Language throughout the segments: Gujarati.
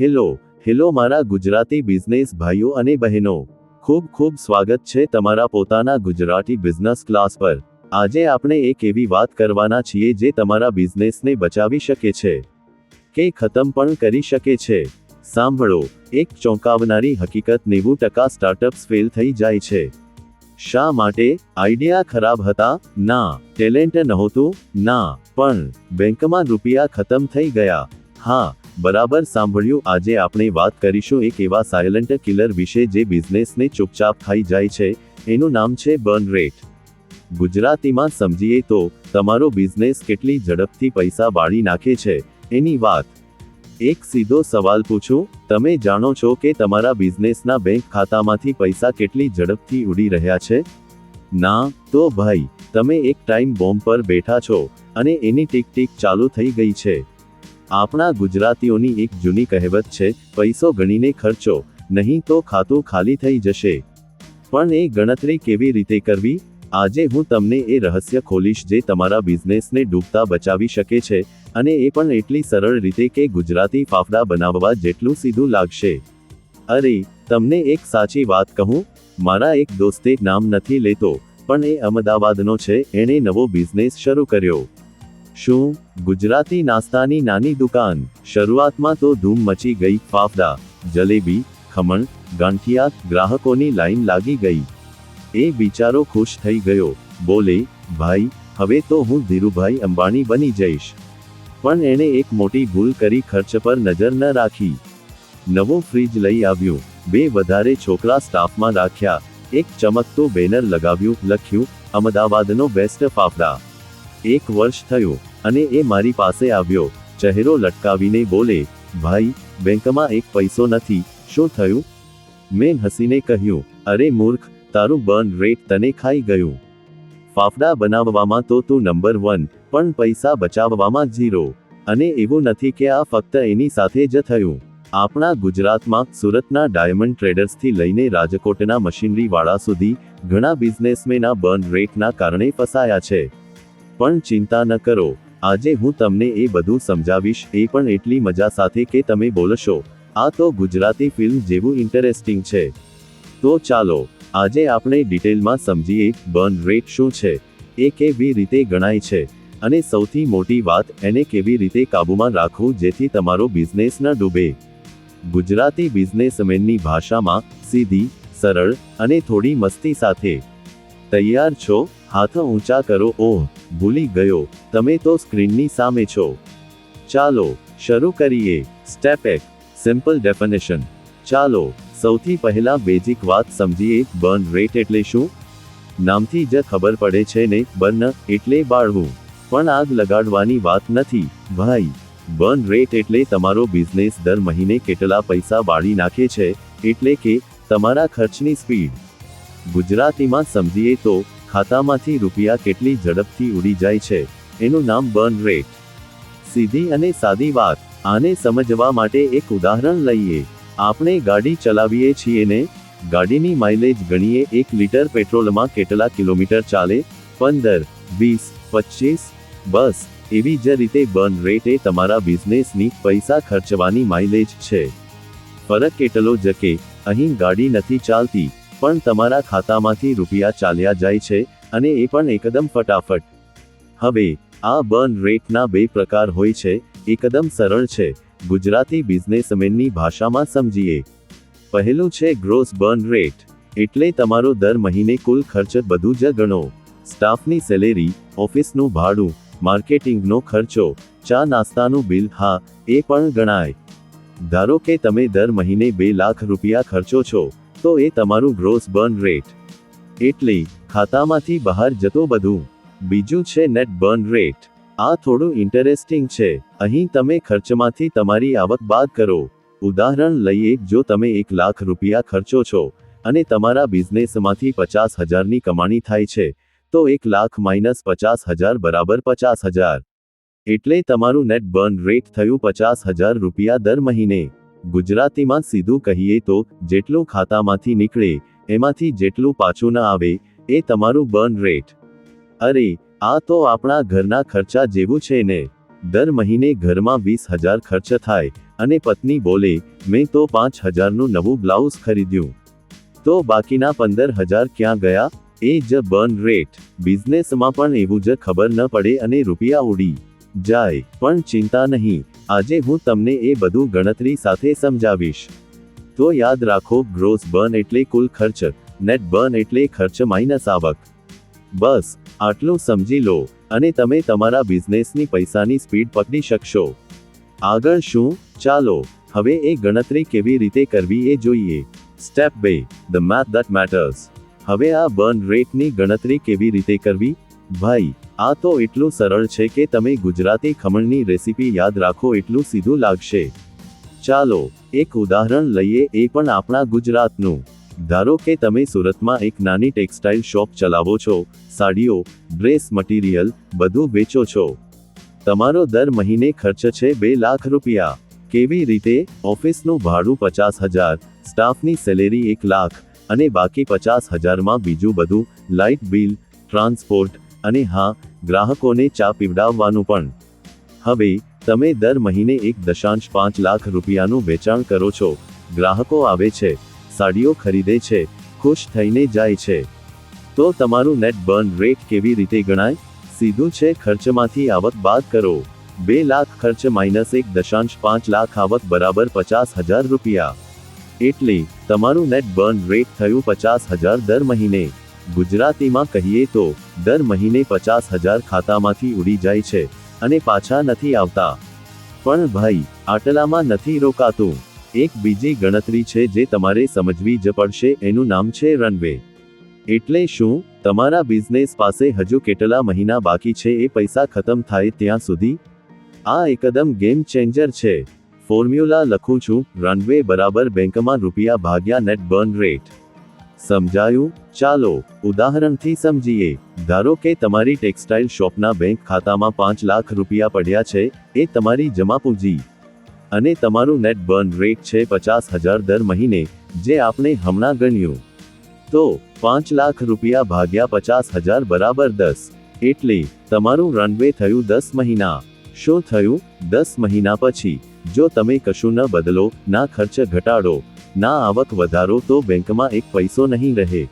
હેલો હેલો મારા ગુજરાતી બિઝનેસ ભાઈઓ અને બહેનો. ખૂબ ખૂબ સ્વાગત છે તમારા પોતાના ગુજરાતી બિઝનેસ ક્લાસ પર. આજે આપણે એક એવી વાત કરવાના છીએ જે તમારા બિઝનેસને બચાવી શકે છે. કે ખતમ પણ કરી શકે છે. સાંભળો, એક ચોંકાવનારી હકીકત નેવું ટકા સ્ટાર્ટઅપ્સ ફેલ થઈ જાય છે. શા માટે? આઈડિયા ખરાબ હતા? ના. ટેલેન્ટ નહોતું? ના. પણ, બેંકમાં રૂપિયા ખતમ થઈ ગયા. હા બરાબર સાંભળ્યું, આજે આપણે વાત કરીશું એક એવા સાયલન્ટ કિલર વિશે જે બિઝનેસને ચૂપચાપ ખાઈ જાય છે, એનું નામ છે બર્ન રેટ ગુજરાતીમાં સમજીએ તો, તમારો બિઝનેસ કેટલી ઝડપથી પૈસા બાળી નાખે છે, એની વાત. એક સીધો સવાલ પૂછું, તમે જાણો છો કે તમારા બિઝનેસના બેંક ખાતામાંથી પૈસા કેટલી ઝડપથી ઉડી રહ્યા છે? ના, તો ભાઈ, તમે એક ટાઈમ બોમ્બ પર બેઠા છો, અને એની ટીક ટીક ચાલુ થઈ ગઈ છે. આપણા ગુજરાતીઓની એક જૂની કહેવત છે, પૈસો ગણીને ખર્ચો, નહીં તો ખાતું ખાલી થઈ જશે. પણ એ ગણતરી કેવી રીતે કરવી? આજે હું તમને એ રહસ્ય ખોલીશ જે તમારા બિઝનેસને ડૂબતા બચાવી શકે છે, અને એ પણ એટલી સરળ રીતે કે ગુજરાતી ફાફડા બનાવવા જેટલું સીધું લાગશે. અરે, તમને એક સાચી વાત કહું? મારા એક દોસ્તે નામ નથી લેતો, પણ એ અમદાવાદનો છે, એણે નવો બિઝનેસ શરૂ કર્યો. શું? ગુજરાતી નાસ્તાની નાની દુકાન. શરૂઆતમાં તો ધૂમ મચી ગઈ. ફાફડા, જલેબી, ખમણ, ગાંઠિયા ગ્રાહકોની લાઈન લાગી ગઈ. એ બિચારો ખુશ થઈ ગયો. બોલે, ભાઈ, હવે તો હું ધીરુભાઈ અંબાણી બની જઈશ. પણ એણે એક મોટી ભૂલ કરી ખર્ચ પર નજર ન રાખી. નવો ફ્રીજ લઈ આવ્યું. બે વધારે છોકરા સ્ટાફમાં રાખ્યા. એક ચમકતું બેનર લગાવ્યું, લખ્યું, અમદાવાદનો બેસ્ટ ફાફડા. એક વર્ષ થયું અને એ મારી પાસે આવ્યો. ચહેરો લટકાવીને બોલે, ભાઈ, બેંકમાં એક પૈસો નથી, શું થયું? મેં હસીને કહ્યું, અરે મૂર્ખ, તારું બર્ન રેટ તને ખાઈ ગયું. ફાફડા બનાવવામાં તો તું નંબર વન, પણ પૈસા બચાવવામાં ઝીરો. અને એવું નથી કે આ ફક્ત એની સાથે જ થયું. આપણા ગુજરાતમાં સુરતના ડાયમંડ ટ્રેડર્સથી લઈને રાજકોટના મશીનરીવાળા સુધી ઘણા બિઝનેસમેના બર્ન રેટના કારણે ફસાયા છે. પણ ચિંતા ન કરો. આજે હું તમને એ બધું સમજાવીશ, એ પણ એટલી મજા સાથે કે તમે બોલશો. આ તો ગુજરાતી ફિલ્મ જેવું ઇન્ટરેસ્ટિંગ છે. તો ચાલો, આજે આપણે ડિટેલમાં સમજીએ બર્ન રેટ શું છે, એ કેવી રીતે ગણાય છે, અને સૌથી મોટી વાત એને કેવી રીતે કાબૂમાં રાખવું જેથી તમારો બિઝનેસ ન ડૂબે. ગુજરાતી બિઝનેસમેનની ભાષામાં સીધી, સરળ અને થોડી મસ્તી સાથે. તૈયાર છો? હાથ ઊંચા કરો, ઓહ! ભૂલી ગયો. તમે તો સ્ક્રીનની સામે છો. ચાલો, શરૂ કરીએ. સ્ટેપ એક. સિમ્પલ ડેફિનેશન ચાલો, સૌથી પહેલા બેઝિક વાત સમજીએ. બર્ન રેટ એટલે શું? નામથી જ ખબર પડે છે ને બર્ન એટલે બાળવું. પણ આગ લગાડવાની વાત નથી. ભાઈ બર્ન રેટ એટલે તમારો બિઝનેસ દર મહિને કેટલા પૈસા બાળી નાખે છે? એટલે કે, તમારા ખર્ચની સ્પીડ ગુજરાતીમાં સમજીએ તો ખાતામાંથી રૂપિયા કેટલી ઝડપથી ઉડી જાય છે? એનું નામ બર્ન રેટ. સીધી અને સાદી વાત. આને સમજવા માટે એક ઉદાહરણ લઈએ. આપણે ગાડી ચલાવીએ છીએ ને? ગાડીની માઇલેજ ગણીએ એક લીટર પેટ્રોલમાં કેટલા કિલોમીટર ચાલે? પંદર, વીસ પચીસ બસ, એવી જ રીતે બર્ન રેટ એ તમારા બિઝનેસની પૈસા ખર્ચવાની માઇલેજ છે. ફરક કેટલો જ કે અહીં ગાડી નથી ચાલતી. પણ તમારા ખાતામાંથી રૂપિયા ચાલ્યા જાય છે અને એ પણ એકદમ ફટાફટ. હવે, આ બર્ન રેટના બે પ્રકાર હોય છે, એકદમ સરળ છે, ગુજરાતી બિઝનેસમેનની ભાષામાં સમજીએ. પહેલું છે ગ્રોસ બર્ન રેટ એટલે તમારો દર મહિને કુલ ખર્ચ બધું જ ગણો. સ્ટાફની સેલેરી ઓફિસનું ભાડું, માર્કેટિંગનો ખર્ચો, ચા નાસ્તાનું બિલ હા, એ પણ ગણાય. ધારો કે તમે દર મહિને બે લાખ રૂપિયા ખર્ચો છો તો એ તમારું ગ્રોસ બર્ન રેટ એટલે, ખાતામાંથી બહાર જતો બધું. બીજું છે નેટ બર્ન રેટ આ થોડું ઇન્ટરેસ્ટિંગ છે. અહીં તમે ખર્ચમાંથી તમારી આવક બાદ કરો. ઉદાહરણ લઈએ, જો તમે એક લાખ રૂપિયા ખર્ચો છો, અને તમારા બિઝનેસમાંથી પચાસ હજારની કમાણી થાય છે, તો એક લાખ માઇનસ પચાસ હજાર બરાબર પચાસ હજાર. એટલે તમારું નેટ બર્ન રેટ થયું પચાસ હજાર રૂપિયા દર મહિને. ગુજરાતીમાં સીધું કહીએ તો, જેટલું ખાતામાંથી નીકળે, એમાંથી જેટલું પાછું ન આવે, એ તમારું બર્ન રેટ અરે, આ તો આપણા ઘરના ખર્ચા જેવું છે ને. દર મહિને ઘરમાં વીસ હજાર ખર્ચ થાય, અને પત્ની બોલે, મેં તો પાંચ હજારનું નવું બ્લાઉઝ ખરીદ્યું. તો બાકીના પંદર હજાર ક્યાં ગયા? એ જ બર્ન રેટ બિઝનેસમાં પણ એવું જ ખબર ન પડે અને રૂપિયા ઉડી જાય, પણ ચિંતા નહીં. આજે હું તમને એ બધું ગણતરી સાથે સમજાવીશ. તો યાદ રાખો ગ્રોસ બર્ન એટલે કુલ ખર્ચ નેટ બર્ન એટલે ખર્ચ માઇનસ આવક. બસ, આટલું સમજી લો, અને તમે તમારા બિઝનેસની પૈસાની સ્પીડ પકડી શકશો. આગળ શું? ચાલો, હવે એ ગણતરી કેવી રીતે કરવી એ જોઈએ. સ્ટેપ બે ધ મેથ ધેટ મેટર્સ હવે આ બર્ન રેટની ગણતરી કેવી રીતે કરવી? ભાઈ આ તો એટલું સરળ છે કે તમે ગુજરાતી ખમણની રેસીપી યાદ રાખો એટલું સીધું લાગશે. ચાલો, એક ઉદાહરણ લઈએ એ પણ આપણા ગુજરાતનું. ધારો કે તમે સુરતમાં એક નાની ટેક્સટાઇલ શોપ ચલાવો છો, સાડીઓ, ડ્રેસ મટીરિયલ, બધું વેચો છો. તમારો દર મહિને ખર્ચ છે બે લાખ રૂપિયા. કેવી રીતે? ઓફિસનું ભાડું પચાસ હજાર, સ્ટાફની સેલેરી એક લાખ, અને બાકી પચાસ હજારમાં બીજું બધું, લાઇટ બિલ, ટ્રાન્સપોર્ટ અને હા, ગ્રાહકોને ચા પીવડાવવાનું પણ. હવે, તમે દર મહિને એક દશાંશ પાંચ લાખ રૂપિયાનું વેચાણ કરો છો. ગ્રાહકો આવે છે, સાડીઓ ખરીદે છે, ખુશ થઈને જાય છે. તો તમારું નેટ બર્ન રેટ કેવી રીતે ગણાય? સીધું છે, ખર્ચમાંથી આવક બાદ કરો. બે લાખ ખર્ચ માઇનસ એક દશાંશ પાંચ લાખ આવક બરાબર પચાસ હજાર રૂપિયા. એટલે, તમારું નેટ બર્ન રેટ થયું પચાસ હજાર દર મહિને. ગુજરાતીમાં કહીએ તો, દર મહિને પચાસ હજાર ખાતામાંથી ઉડી જાય છે અને પાછા નથી આવતા. પણ ભાઈ, આટલામાં નથી રોકાતું. એક બીજી ગણતરી છે જે તમારે સમજવી જ પડશે, એનું નામ છે રનવે. એટલે શું, તમારા બિઝનેસ પાસે હજુ કેટલા મહિના બાકી છે, એ પૈસા ખતમ થાય ત્યાં સુધી? આ એકદમ ગેમ ચેન્જર છે. ફોર્મ્યુલા લખું છું, રનવે બરાબર બેંકમાં રૂપિયા ભાગ્યા નેટ બર્ન રેટ. સમજાયું? ચાલો, ઉદાહરણથી સમજીએ. ધારો કે તમારી ટેક્સટાઇલ શોપના બેંક ખાતામાં પાંચ લાખ રૂપિયા પડ્યા છે, એ તમારી જમા પૂંજી. અને તમારું નેટ બર્ન રેટ છે પચાસ હજાર દર મહિને, જે આપણે હમણાં ગણ્યું. તો, પાંચ લાખ રૂપિયા ભાગ્યા પચાસ હજાર બરાબર દસ. એટલે, તમારું રનવે થયું દસ મહિના. શું થયું? દસ મહિના પછી. જો તમે કશું ન બદલો, ના ખર્ચ ઘટાડો. ના આવક વધારો તો બેંકમાં એક પૈસો નહીં રહે.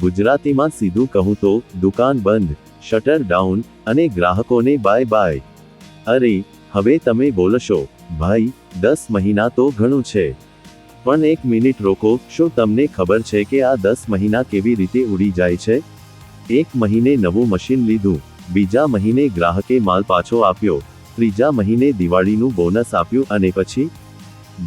ગુજરાતીમાં સીધું કહું તો, દુકાન બંધ, શટર ડાઉન અને ગ્રાહકોને બાય બાય. અરે, હવે તમે બોલશો, ભાઈ, દસ મહિના તો ઘણું છે. પણ એક મિનિટ રોકો, શું તમને ખબર છે કે આ દસ મહિના કેવી રીતે ઉડી જાય છે? એક મહિને નવું મશીન લીધું, બીજા મહિને ગ્રાહકે માલ પાછો આપ્યો, ત્રીજા મહિને દિવાળીનું બોનસ આપ્યું અને પછી?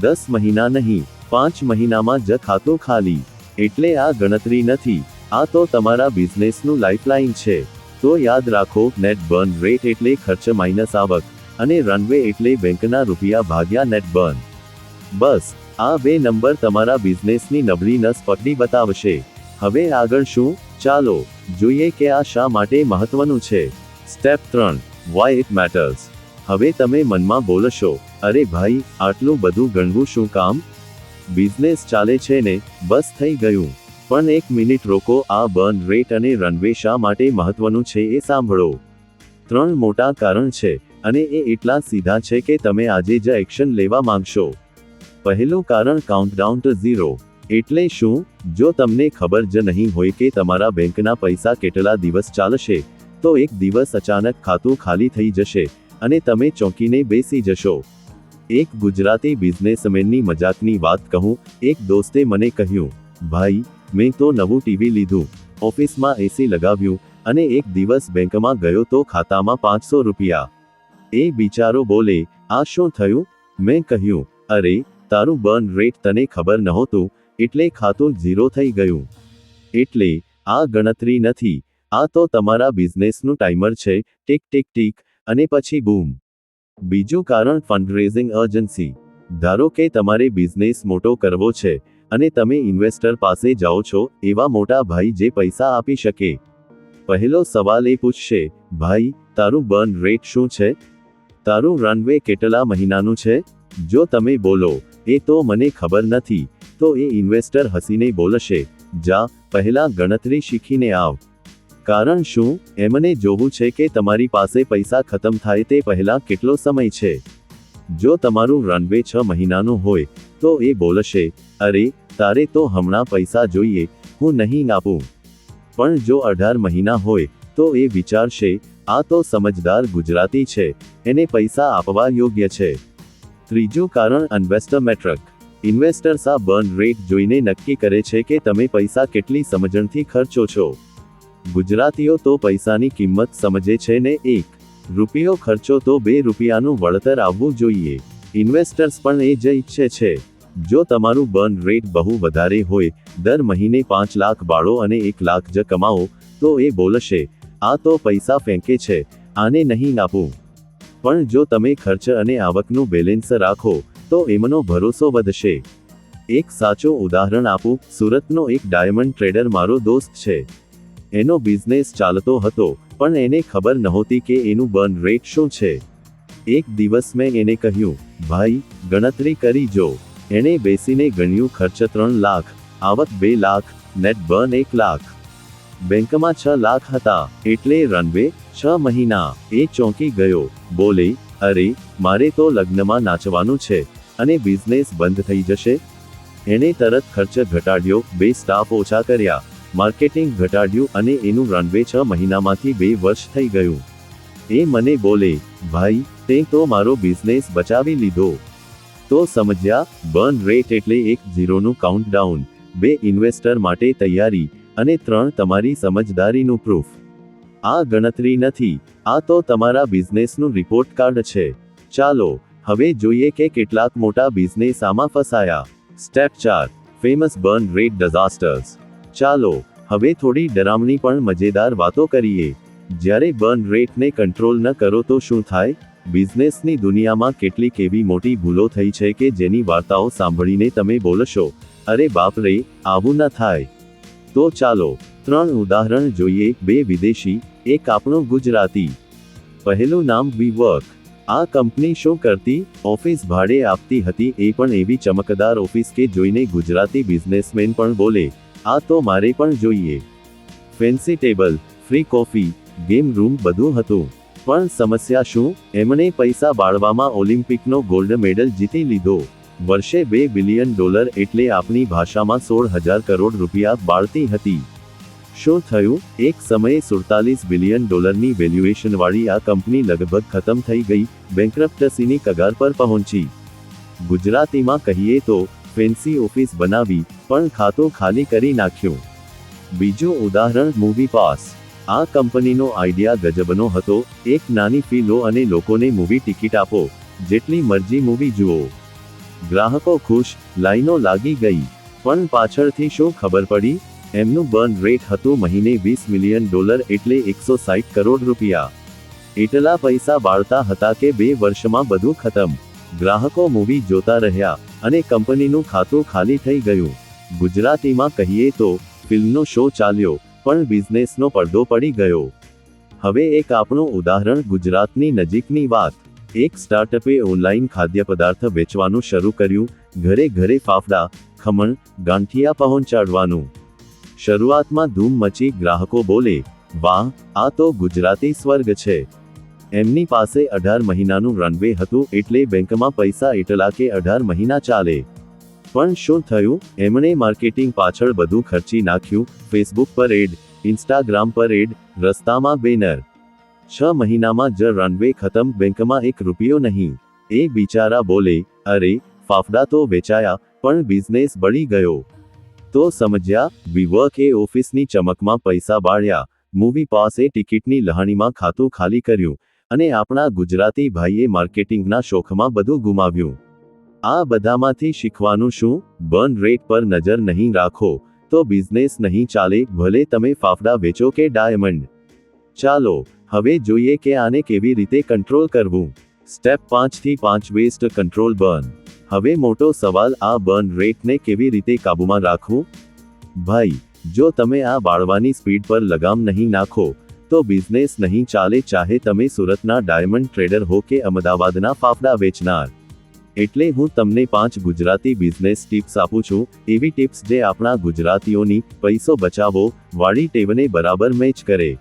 દસ મહિના નહીં. પાંચ મહિનામાં જ ખાતું ખાલી. એટલે આ ગણતરી નથી. આ તો તમારા બિઝનેસનું લાઇફલાઇન છે. તો યાદ રાખો, નેટ બર્ન રેટ એટલે ખર્ચ માઇનસ આવક અને રનવે એટલે બેંકના રૂપિયા ભાગ્યા નેટ બર્ન. બસ, આ બે નંબર તમારા બિઝનેસની નબળી નસ પકડી બતાવશે. હવે આગળ શું? ચાલો, જોઈએ કે આ શા માટે મહત્વનું છે. સ્ટેપ ત્રણ વાય ઇટ મેટર્સ હવે તમે મનમાં બોલશો. અરે ભાઈ, આટલું બધું ગણવું શું કામ? બિઝનેસ ચાલે છે ને, બસ થઈ ગયું. પણ એક મિનિટ રોકો, આ બર્ન રેટ અને રનવે શા માટે મહત્વનું છે એ સાંભળો. ત્રણ મોટા કારણ છે, અને એ એટલા સીધા છે કે તમે આજે જ એક્શન લેવા માંગશો. પહેલું કારણ કાઉન્ટડાઉન ટુ ઝીરો એટલે શું? જો તમને ખબર જ નહીં હોય કે તમારા બેંકના પૈસા કેટલા દિવસ ચાલશે, તો એક દિવસ અચાનક ખાતું ખાલી થઈ જશે, અને તમે ચોંકીને બેસી જશો. એક ગુજરાતી બિઝનેસમેનની મજાકની વાત કહું, એક દોસ્તે મને કહ્યું, ભાઈ, મેં તો નવું ટીવી લીધું, ઓફિસમાં એસી લગાવ્યું, અને એક દિવસ બેંકમાં ગયો તો ખાતામાં પાંચસો રૂપિયા. એ બિચારો બોલે, આ શું થયું? મેં કહ્યું, અરે, તારું બર્ન રેટ તને ખબર નહોતું, એટલે ખાતું ઝીરો થઈ ગયું. એટલે, આ ગણતરી નથી, આ તો તમારા બિઝનેસનું ટાઈમર છે, ટીક ટીક ટીક, અને પછી બૂમ. બીજું કારણ ફંડરેઝિંગ અર્જન્સી ધારો કે તમારે બિઝનેસ મોટો કરવો છે અને તમે ઇન્વેસ્ટર પાસે જાઓ છો, એવા મોટા ભાઈ જે પૈસા આપી શકે. પહેલો સવાલ એ પૂછશે, ભાઈ, તારું બર્ન રેટ શું છે? તારું રનવે કેટલા મહિનાનું છે? જો તમે બોલો, એ તો મને ખબર નથી, તો એ ઇન્વેસ્ટર હસીને બોલશે, જા, પહેલા ગણતરી શીખીને આવ. કારણ શું? એમને જોવું છે કે તમારી પાસે પૈસા ખતમ થાય તે પહેલા કેટલો સમય છે? જો તમારું રનવે છ મહિનાનું હોય, તો એ બોલશે, અરે, તારે તો હમણાં પૈસા જોઈએ, હું નહીં આપું. પણ જો અઢાર મહિના હોય, તો એ વિચારશે, આ તો સમજદાર ગુજરાતી છે, એને પૈસા આપવા યોગ્ય છે. ત્રીજું કારણ ઇન્વેસ્ટર મેટ્રિક ઇન્વેસ્ટર્સ આ બર્ન રેટ જોઈને નક્કી કરે છે કે તમે પૈસા કેટલી સમજણથી ખર્ચો છો. ગુજરાતીઓ તો પૈસાની કિંમત સમજે છે ને એક. રૂપિયો ખર્ચો તો બે રૂપિયાનું વળતર આવવું જોઈએ. ઇન્વેસ્ટર્સ પણ એ જ ઈચ્છે છે. જો તમારું બર્ન રેટ બહુ વધારે હોય, દર મહિને પાંચ લાખ બાળો અને એક લાખ જ કમાઓ તો એ બોલશે, આ તો પૈસા ફેંકે છે, આને નહીં આપું. પણ જો તમે ખર્ચ અને આવકનું બેલેન્સ રાખો, તો એમનો ભરોસો વધશે. એક સાચો ઉદાહરણ આપું, સુરતનો એક ડાયમંડ ટ્રેડર મારો દોસ્ત છે. એનો બિઝનેસ ચાલતો હતો, પણ એને ખબર નહોતી કે એનું બર્ન રેટ શું છે. એક દિવસ મેં એને કહ્યું, ભાઈ, ગણતરી કરી જો. એણે બેસીને ગણ્યું ખર્ચ ત્રણ લાખ, આવક બે લાખ નેટ બર્ન એક લાખ. બેંકમાં છ લાખ હતા, એટલે રનવે છ મહિના, એ ચોંકી ગયો, બોલે, અરે, મારે તો લગ્નમાં નાચવાનું છે, અને બિઝનેસ બંધ થઈ જશે. એણે તરત ખર્ચ ઘટાડ્યો, બે સ્ટાફ ઓછા કર્યા. માર્કેટિંગ ઘટાડ્યું અને એનું રનવે છ મહિનામાંથી બે વર્ષ થઈ ગયું. એ મને બોલે, ભાઈ, તે તો મારો બિઝનેસ બચાવી લીધો. તો સમજ્યા બર્ન રેટ એટલે એક ઝીરોનું કાઉન્ટડાઉન બે ઇન્વેસ્ટર માટે તૈયારી અને ત્રણ તમારી સમજદારીનું પ્રૂફ આ ગણતરી નથી, આ તો તમારા બિઝનેસનું રિપોર્ટ કાર્ડ છે. ચાલો, હવે જોઈએ કે કેટલાક મોટા બિઝનેસ આમાં ફસાયા. સ્ટેપ ચાર ફેમસ બર્ન રેટ ડિઝાસ્ટર્સ ચાલો, હવે થોડી ડરામણી પણ મજેદાર વાતો કરીએ. જ્યારે બર્ન રેટને કંટ્રોલ ન કરો તો શું થાય? બિઝનેસની દુનિયામાં કેટલીક એવી મોટી ભૂલો થઈ છે કે જેની વાર્તાઓ સાંભળીને તમે બોલશો, અરે બાપ રે, આવું ન થાય. તો ચાલો, ત્રણ ઉદાહરણ જોઈએ, બે વિદેશી, એક આપણું ગુજરાતી. પહેલું નામ વી વર્ક. આ કંપની શું કરતી? ઓફિસ ભાડે આપતી હતી, એ પણ એવી ચમકદાર ઓફિસ કે જોઈને ગુજરાતી બિઝનેસમેન પણ બોલે આ તો મારે પણ જોઈએ. Fancy table free coffee game room બધું હતું. પણ સમસ્યા શું? એમણે પૈસા બાળવામાં ઓલિમ્પિકનો ગોલ્ડ મેડલ જીતી લીધો. વર્ષે બે બિલિયન ડોલર એટલે આપણી ભાષામાં સોળ હજાર કરોડ રૂપિયા બાળતી હતી. શું થયું? એક સમયે સુડતાલીસ બિલિયન ડોલરની વેલ્યુએશનવાળી આ કંપની લગભગ ખતમ થઈ ગઈ બેંક્રપ્ટસીની કગાર પર પહોંચી. ગુજરાતીમાં કહીએ તો ફેન્સી ઓફિસ બનાવી, પણ ખાતો ખાલી કરી નાખ્યો. બીજો ઉદાહરણ મૂવી પાસ આ કંપનીનો આઈડિયા ગજબનો હતો. એક નાની ફી લો અને લોકોને મૂવી ટિકિટ આપો. જેટલી મરજી મૂવી જુઓ. ગ્રાહકો ખુશ, લાઈનો લાગી ગઈ. પણ પાછળથી શું ખબર પડી? એમનું બર્ન રેટ હતું મહિને વીસ મિલિયન ડોલર એટલે એકસો સાઠ કરોડ રૂપિયા. એટલા પૈસા બાળતા હતા કે બે વર્ષમાં બધું ખતમ. ગ્રાહકો મૂવી જોતા રહ્યા. અને કંપનીનું ખાતું ખાલી થઈ ગયું. ગુજરાતીમાં કહીએ તો, ફિલ્મનો શો ચાલ્યો, પણ બિઝનેસનો પડદો પડી ગયો. હવે એક આપણું ઉદાહરણ ગુજરાતની નજીકની વાત. એક સ્ટાર્ટઅપે ઓનલાઈન ખાદ્ય પદાર્થ વેચવાનું શરૂ કર્યું, ઘરે ઘરે ફાફડા, ખમણ, ગાંઠિયા પહોંચાડવાનું. શરૂઆતમાં ધૂમ મચી ગ્રાહકો બોલે, વાહ, આ તો ગુજરાતી સ્વર્ગ છે. એમની પાસે અઢાર મહિનાનું રનવે હતું એટલે બેંકમાં પૈસા એટલા કે અઢાર મહિના ચાલે. પણ શું થયું? એમણે માર્કેટિંગ પાછળ બધું ખર્ચી નાખ્યું. ફેસબુક પર એડ ઇન્સ્ટાગ્રામ પર એડ, રસ્તામાં બેનર. છ મહિનામાં જ રનવે ખતમ, બેંકમાં એક રૂપિયો નહીં. એ બિચારા બોલે, અરે, ફાફડા તો વેચાયા, પણ બિઝનેસ બળી ગયો. તો સમજ્યા વિવર્ક એ ઓફિસની ચમકમાં પૈસા બાળ્યા. મૂવી પાસે ટિકિટની લહાણીમાં ખાતું ખાલી કર્યું. અને આપણા ગુજરાતી ભાઈએ માર્કેટિંગના શોખમાં બધું ગુમાવ્યું. આ બધામાંથી શીખવાનું શું? બર્ન રેટ પર નજર નહીં રાખો, તો બિઝનેસ નહીં ચાલે, ભલે તમે ફાફડા વેચો કે ડાયમંડ. ચાલો, હવે જોઈએ કે આને કેવી રીતે કંટ્રોલ કરવું. સ્ટેપ પાંચથી પાંચ વેસ્ટ કંટ્રોલ બર્ન. હવે મોટો સવાલ, આ બર્ન રેટને કેવી રીતે કાબુમાં રાખવું? ભાઈ, જો તમે આ બાળવાની સ્પીડ પર લગામ નહીં નાખો તો બિઝનેસ નહીં ચાલે, ચાહે તમે સુરતના ડાયમંડ ટ્રેડર હો કે અમદાવાદના ફાફડા વેચનાર. એટલે હું તમને પાંચ ગુજરાતી બિઝનેસ ટિપ્સ આપું છું. એવી ટિપ્સ જે આપણા ગુજરાતીઓની પૈસો બચાવો, વાળી ટેવને બરાબર મેચ કરે.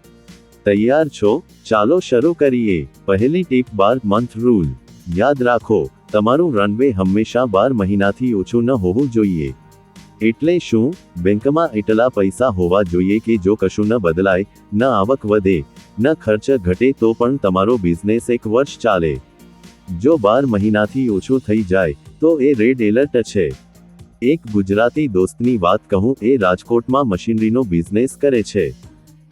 તૈયાર છો? ચાલો શરૂ કરીએ. પહેલી ટીપ બાર મંથ રૂલ યાદ રાખો, તમારું રનવે હંમેશા બાર મહિનાથી ઓછું ન હોવું જોઈએ. એટલે શું? બેંકમાં એટલા પૈસા હોવા જોઈએ કે જો કશું ન બદલાય, ન આવક વધે, ન ખર્ચ ઘટે તો પણ તમારો બિઝનેસ એક વર્ષ ચાલે. જો બાર મહિનાથી ઓછું થઈ જાય, તો એ રેડ એલર્ટ છે. એક ગુજરાતી દોસ્તની વાત કહું, એ રાજકોટમાં મશીનરીનો બિઝનેસ કરે છે.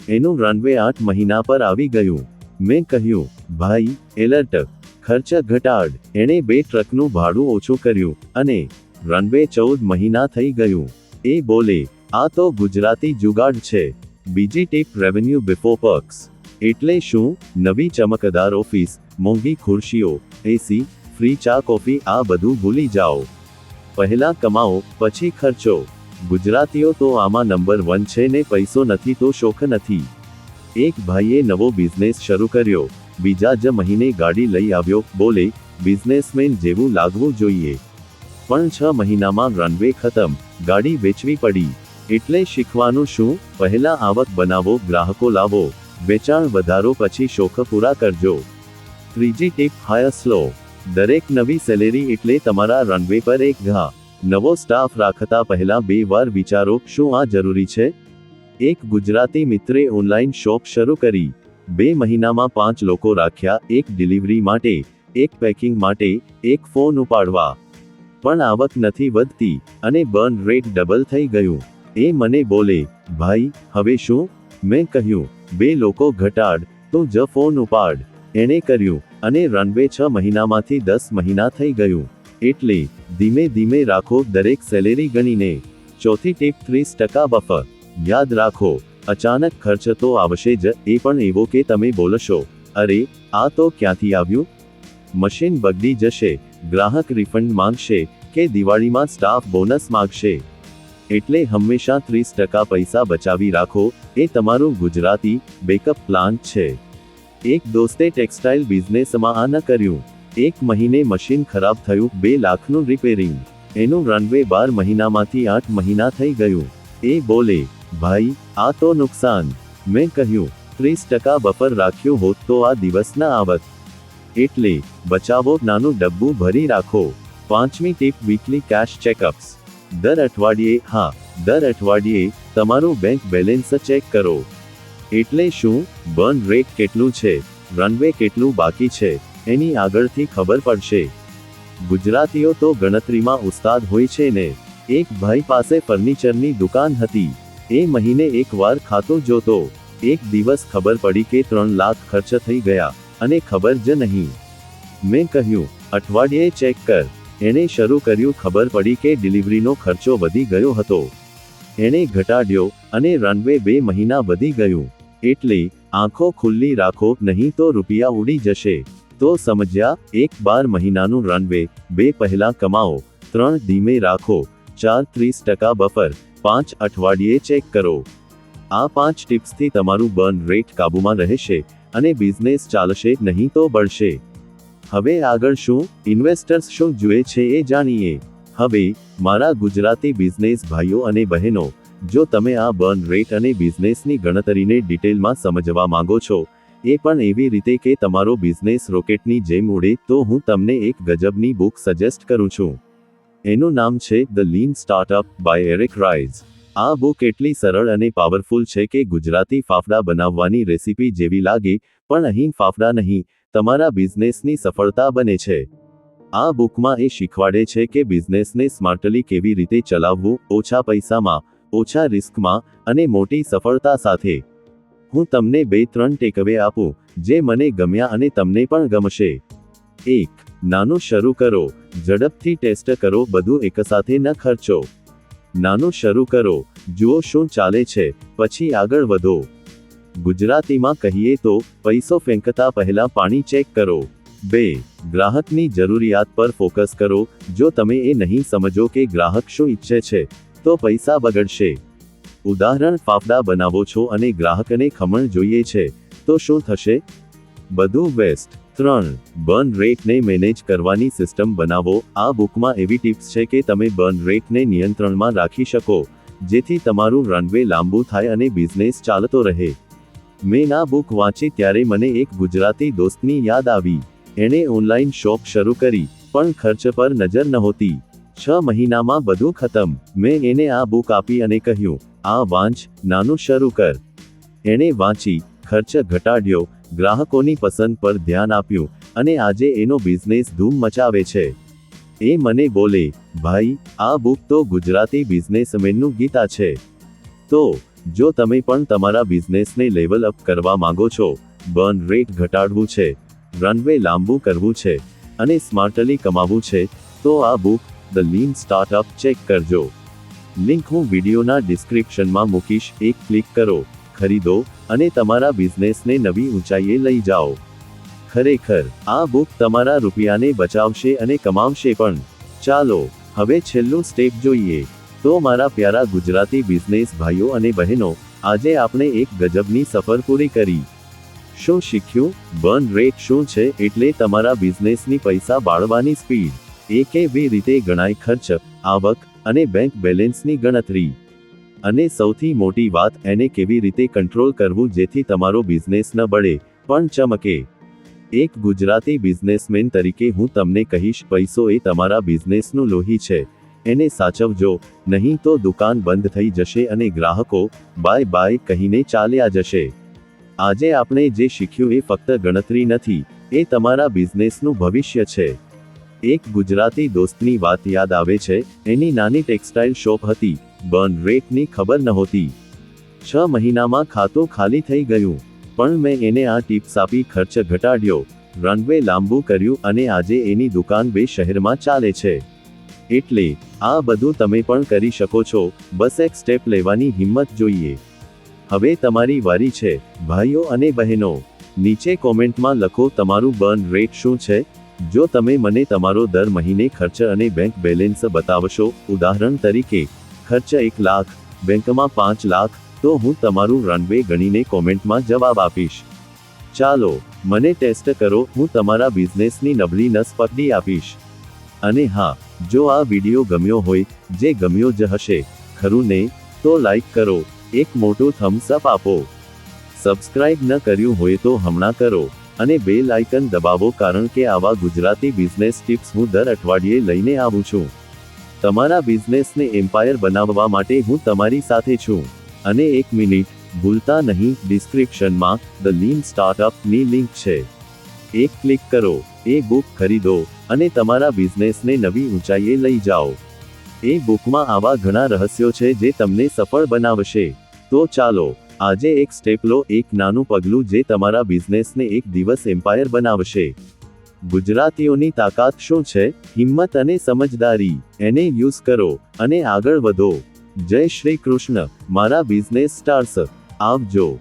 એનું રનવે આઠ મહિના પર આવી ગયું. મેં કહ્યું, ભાઈ, એલર્ટ. ખર્ચ ઘટાડ. એણે બે ટ્રકનું ભાડું ઓછું કર્યું અને રનવે ચૌદ મહિના થઈ ગયું. એ બોલે, આ તો ગુજરાતી જુગાડ છે. બીજી ટીપ રેવન્યુ બિફોર પર્ક્સ એટલે શું? નવી ચમકદાર ઓફિસ, મોંઘી ખુરશીઓ એસી ફ્રી ચા કોફી, આ બધું ભૂલી જાઓ. પહેલા કમાઓ, પછી ખર્ચો. ગુજરાતીઓ તો આમાં નંબર વન છે ને પૈસો નથી તો શોખ નથી. એક ભાઈએ નવો બિઝનેસ શરૂ કર્યો. બીજા જ મહિને ગાડી લઈ આવ્યો. બોલે બિઝનેસમેન જેવું લાગવું જોઈએ. પણ છ મહિનામાં રનવે ખતમ, ગાડી વેચવી પડી. એટલે શીખવાનું શું? પહેલા આવક બનાવો, ગ્રાહકો લાવો. વેચાણ વધારો, પછી શોખ પૂરા કરજો. ત્રીજી ટીપ હાયર સ્લો દરેક નવી સેલેરી એટલે તમારા રનવે પર એક ઘા. નવો સ્ટાફ રાખતા પહેલા બે વાર વિચારો, શું આ જરૂરી છે? એક, ગુજરાતી મિત્રે ઓનલાઈન શોપ શરૂ કરી. બે મહિનામાં પાંચ લોકો રાખ્યા, એક ડિલિવરી માટે, એક પેકિંગ માટે, એક ફોન ઉપાડવા. પણ આવક નથી વધતી અને બર્ન રેટ ડબલ થઈ ગયું. એ મને બોલે, ભાઈ, હવે શું? મેં કહ્યું, બે લોકો ઘટાડ, તો જ ફોન ઉપાડ. એણે કર્યું અને રનવે છ મહિનામાંથી દસ મહિના થઈ ગયું. એટલે ધીમે ધીમે રાખો દરેક સેલેરી ગણીને. ચોથી ટીપ, ત્રીસ ટકા બફર યાદ રાખો, અચાનક ખર્ચ તો આવશે જ, એ પણ એવો કે તમે બોલશો. અરે, આ તો ક્યાંથી આવ્યું? મશીન બગડી જશે. ગ્રાહક રિફંડ માંગશે કે દિવાળીમાં સ્ટાફ બોનસ માગશે. એટલે હંમેશા ત્રીસ ટકા પૈસા બચાવી રાખો, એ તમારું ગુજરાતી બેકઅપ પ્લાન છે. એક દોસ્તે ટેક્સટાઇલ બિઝનેસમાં આ ન કર્યું. એક મહિને મશીન ખરાબ થયું, બે લાખનું રિપેરિંગ એનું રનવે બાર મહિનામાંથી આઠ મહિના થઈ ગયું. એ બોલે, ભાઈ, આ તો નુકસાન. મેં કહ્યું, ત્રીસ ટકા બફર રાખ્યું હોત તો આ દિવસ ન આવત. એટલે, બચાવો, નાનું ડબ્બું ભરી રાખો. પાંચમી ટીપ વીકલી કેશ ચેકઅપ્સ દર અઠવાડિયે, હા, દર અઠવાડિયે, તમારું બેંક બેલેન્સ ચેક કરો. એટલે શું બર્ન રેટ કેટલું છે રનવે કેટલું બાકી છે, એની આગળથી ખબર પડશે. ગુજરાતીઓ તો ગણતરીમાં ઉસ્તાદ હોય છે ને. એક ભાઈ પાસે ફર્નિચરની દુકાન હતી. એ મહિને એક વાર ખાતું જોતો. એક દિવસ ખબર પડી કે ત્રણ લાખ ખર્ચ થઈ ગયા. અને ખબર જ નહીં. મેં કહ્યું, અઠવાડિયે ચેક કર. એણે શરૂ કર્યું ખબર પડી કે ડિલિવરીનો ખર્ચો વધી ગયો હતો. એણે ઘટાડ્યો અને રનવે બે મહિના વધી ગયું. એટલે, આંખો ખુલ્લી રાખો, નહીં તો રૂપિયા ઉડી જશે. તો સમજ્યા, એક બાર મહિનાનું રનવે, બે પહેલા કમાઓ, ત્રણ ધીમે રાખો, ચાર ત્રીસ ટકા બફર, પાંચ અઠવાડિયે ચેક કરો. આ પાંચ ટિપ્સથી તમારું બર્ન રેટ કાબુમાં રહેશે. અને બિઝનેસ ચાલશે નહીં તો બળશે. હવે આગળ શું? ઇન્વેસ્ટર્સ શું જુએ છે એ જાણીએ. હવે, મારા ગુજરાતી બિઝનેસ ભાઈઓ અને બહેનો, જો તમે આ બર્ન રેટ અને બિઝનેસની ગણતરીને ડિટેલમાં સમજવા માંગો છો, એ પણ એવી રીતે કે તમારો બિઝનેસ રોકેટની જેમ ઉડે, તો હું તમને એક ગજબની બુક સજેસ્ટ કરું છું. એનું નામ છે the lean startup by Eric Ries આ બુક એટલી સરળ અને પાવરફુલ છે કે ગુજરાતી ફાફડા બનાવવાની રેસીપી જેવી લાગે, પણ અહીં ફાફડા નહીં, તમારા બિઝનેસની સફળતા બને છે. આ બુકમાં એ શીખવાડે છે કે બિઝનેસને સ્માર્ટલી કેવી રીતે ચલાવવું, ઓછા પૈસામાં, ઓછા રિસ્કમાં અને મોટી સફળતા સાથે. હું તમને બે ત્રણ ટેકઅવે આપું, જે મને ગમ્યા અને તમને પણ ગમશે. એક, નાનું શરૂ કરો, ઝડપથી ટેસ્ટ કરો, બધું એકસાથે ન ખર્ચો. નાનું શરૂ કરો, જુઓ શું ચાલે છે, પછી આગળ વધો. ગુજરાતીમાં કહીએ તો, પૈસો ફેંકતા પહેલા પાણી ચેક કરો. બે, ગ્રાહકની જરૂરિયાત પર ફોકસ કરો, જો તમે એ નહીં સમજો કે ગ્રાહક શું ઈચ્છે છે, તો પૈસા બગડશે. ઉદાહરણ, ફાફડા બનાવો છો અને ગ્રાહકને ખમણ જોઈએ છે, તો શું થશે? બધું વેસ્ટ ત્રણ બર્ન રેટને મેનેજ કરવાની સિસ્ટમ બનાવો. આ બુકમાં એવી ટિપ્સ છે કે તમે બર્ન રેટને નિયંત્રણમાં રાખી શકો, જેથી તમારું રનવે લાંબુ થાય અને બિઝનેસ ચાલતો રહે. મેં આ બુક વાંચી ત્યારે મને એક ગુજરાતી દોસ્તની યાદ આવી. એણે ઓનલાઈન શોપ શરૂ કરી, પણ ખર્ચ પર નજર નહોતી. છ મહિનામાં બધું ખતમ. મેં એને આ બુક આપી અને કહ્યું, આ વાંચ, નાનું શરૂ કર. એણે વાંચી, ખર્ચ ઘટાડ્યો ગ્રાહકોની પસંદ પર ધ્યાન આપ્યું અને આજે એનો બિઝનેસ ધૂમ મચાવે છે. એ મને બોલે, ભાઈ, આ બુક તો ગુજરાતી બિઝનેસમેનનું ગીતા છે. તો, જો તમે પણ તમારા બિઝનેસને લેવલ અપ કરવા માંગો છો, બર્ન રેટ ઘટાડવું છે, રનવે લાંબુ કરવું છે અને સ્માર્ટલી કમાવવું છે, તો આ book, the lean startup check કરજો. લિંક હું વિડીયોના ડિસ્ક્રિપ્શનમાં મૂકીશ, એક ક્લિક કરો. ખરીદો અને તમારા બિઝનેસને નવી ઊંચાઈએ લઈ જાઓ. ખરેખર, આ બુક તમારા રૂપિયાને બચાવશે અને કમાવશે પણ. ચાલો, હવે છેલ્લું સ્ટેપ જોઈએ. તો મારા પ્યારા ગુજરાતી બિઝનેસ ભાઈઓ અને બહેનો, આજે આપણે એક ગજબની સફર પૂરી કરી. શું શીખ્યું? બર્ન રેટ શું છે? એટલે તમારા બિઝનેસની પૈસા બાળવાની સ્પીડ. એ કે બે રીતે ગણાય ખર્ચ, આવક અને બેંક બેલેન્સની ગણતરી. અને સૌથી મોટી વાત એને કેવી રીતે કંટ્રોલ કરવું જેથી તમારો બિઝનેસ ન બળે, પણ ચમકે. એક ગુજરાતી બિઝનેસમેન તરીકે હું તમને કહીશ, પૈસો એ તમારા બિઝનેસનું લોહી છે. એને સાચવજો, નહીં તો દુકાન બંધ થઈ જશે અને ગ્રાહકો, બાય બાય કહીને ચાલ્યા જશે. આજે આપણે જે શીખ્યું એ ફક્ત ગણતરી નથી, એ તમારા બિઝનેસનું ભવિષ્ય છે. એક ગુજરાતી દોસ્તની વાત યાદ આવે છે, એની નાની ટેક્સટાઇલ શોપ હતી, બર્ન રેટની ખબર નહોતી. છ મહિનામાં ખાતું ખાલી થઈ ગયું, પણ મેં એને આ ટિપ્સ આપી ખર્ચ ઘટાડ્યો, રનવે લાંબુ કર્યું અને આજે એની દુકાન બે શહેરમાં ચાલે છે. એટલે, આ બધું તમે પણ કરી શકો છો, બસ એક સ્ટેપ લેવાની હિંમત જોઈએ. હવે તમારી વારી છે, ભાઈઓ અને બહેનો, નીચે કોમેન્ટમાં લખો તમારું બર્ન રેટ શું છે? જો તમે મને તમારો દર મહિને ખર્ચ અને બેંક બેલેન્સ બતાવશો, ઉદાહરણ તરીકે, ખર્ચ એક લાખ, બેંકમાં પાંચ લાખ, તો હું તમારું રનવે ગણીને કોમેન્ટમાં જવાબ આપીશ. ચાલો, મને ટેસ્ટ કરો, હું તમારા બિઝનેસની નબળી નસ પકડી આપીશ. અને હા, જો આ વિડિયો ગમ્યો હોય, જે ગમ્યો જ હશે, ખરું ને? તો લાઈક કરો, એક મોટું થમ્સ અપ આપો. સબસ્ક્રાઇબ ન કર્યું હોય તો હમણાં કરો. અને બેલ આઇકન દબાવો કારણ કે આવા ગુજરાતી બિઝનેસ ટિપ્સ હું દર અઠવાડિયે લઈને આવું છું. તમારા બિઝનેસને એમ્પાયર બનાવવા માટે હું તમારી સાથે છું. અને એક મિનિટ, ભૂલતા નહીં, ડિસ્ક્રિપ્શનમાં, ધ લીન સ્ટાર્ટઅપની લિંક છે. એક ક્લિક કરો, એ બુક ખરીદો, અને તમારા બિઝનેસને નવી ઊંચાઈએ લઈ જાઓ. એ બુકમાં આવા ઘણા રહસ્યો છે જે તમને સફળ બનાવશે. તો ચાલો આજે એક સ્ટેપ લો, એક નાનું પગલું જે તમારા બિઝનેસને એક દિવસ એમ્પાયર બનાવશે. ગુજરાતીઓની તાકાત શું છે? હિંમત અને સમજદારી. એને યુઝ કરો અને આગળ વધો. જય શ્રી કૃષ્ણ. મારા બિઝનેસ સ્ટાર્સ. આવજો.